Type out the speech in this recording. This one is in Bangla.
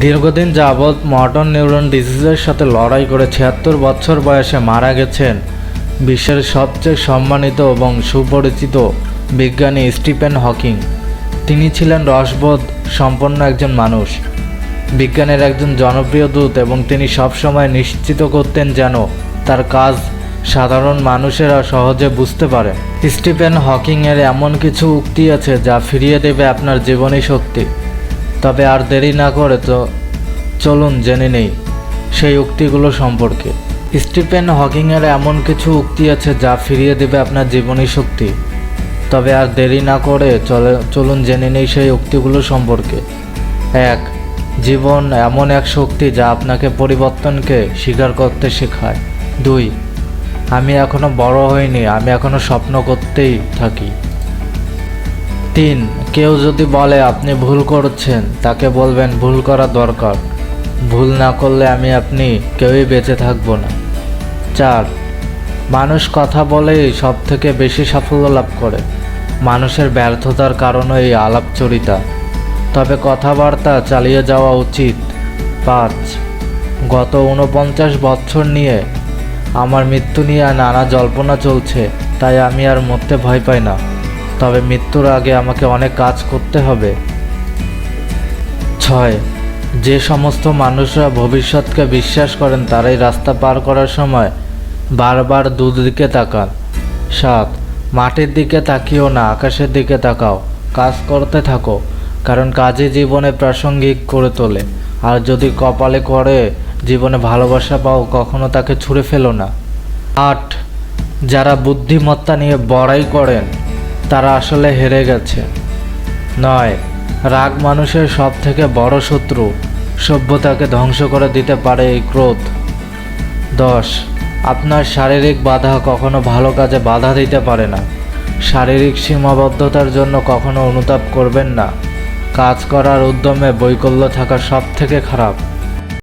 দীর্ঘদিন যাবৎ মর্টন নিউরন ডিজিজের সাথে লড়াই করে ছিয়াত্তর বছর বয়সে মারা গেছেন। বিশ্বের সবচেয়ে সম্মানিত এবং সুপরিচিত বিজ্ঞানী স্টিফেন হকিং। তিনি ছিলেন রসবোধ, সম্পন্ন একজন মানুষ। বিজ্ঞানের একজন জনপ্রিয় দূত এবং তিনি সবসময় নিশ্চিত করতেন যেন তার কাজ সাধারণ মানুষেরা সহজে বুঝতে পারে। স্টিফেন হকিংয়ের এমন কিছু উক্তি আছে যা ফিরিয়ে দেবে আপনার জীবনী শক্তি তবে আর দেরি না করে তো চলুন জেনে নেই সেই উক্তিগুলো সম্পর্কে। স্টিফেন হকিংয়ের এমন কিছু উক্তি আছে যা ফিরিয়ে দেবে আপনার জীবনী শক্তি। তবে আর দেরি না করে চলে চলুন জেনে নেই সেই উক্তিগুলো সম্পর্কে। এক, জীবন এমন এক শক্তি যা আপনাকে পরিবর্তনকে স্বীকার করতে শেখায়। দুই, আমি এখনও বড় হইনি, আমি এখনও স্বপ্ন করতেই থাকি। তিন কেউ যদি বলে আপনি ভুল করছেন, তাকে বলবেন ভুল করা দরকার। ভুল না করলে আমি আপনি কেউই বেঁচে থাকব না। চার, মানুষ কথা বলেই সব থেকে বেশি সাফল্য লাভ করে। মানুষের ব্যর্থতার কারণে এই আলাপচরিতা। তবে কথাবার্তা চালিয়ে যাওয়া উচিত। পাঁচ, গত উনপঞ্চাশ বছর নিয়ে আমার মৃত্যু নিয়ে নানা জল্পনা চলছে, তাই আমি আর মরতে ভয় পাই না। তবে মৃত্যুর আগে আমাকে অনেক কাজ করতে হবে। ছয়, যে সমস্ত মানুষরা ভবিষ্যৎকে বিশ্বাস করেন, তারাই রাস্তা পার করার সময় বারবার দুদিকে তাকান। সাত, মাটির দিকে তাকিও না, আকাশের দিকে তাকাও। কাজ করতে থাকো, কারণ কাজই জীবনে প্রাসঙ্গিক করে তোলে। আর যদি কপালে করে জীবনে ভালোবাসা পাও, কখনো তাকে ছুঁড়ে ফেলো না। আট, যারা বুদ্ধিমত্তা নিয়ে বড়াই করেন তারা আসলে হেরে গেছে। নয়, রাগ মানুষের সব থেকে বড় শত্রু, সভ্যতাকে ধ্বংস করে দিতে পারে এই ক্রোধ। দশ, আপনার শারীরিক বাধা কখনো ভালো কাজে বাধা দিতে পারে না। শারীরিক সীমাবদ্ধতার জন্য কখনো অনুতাপ করবেন না। কাজ করার উদ্যমে বৈকল্য থাকা সব থেকে খারাপ।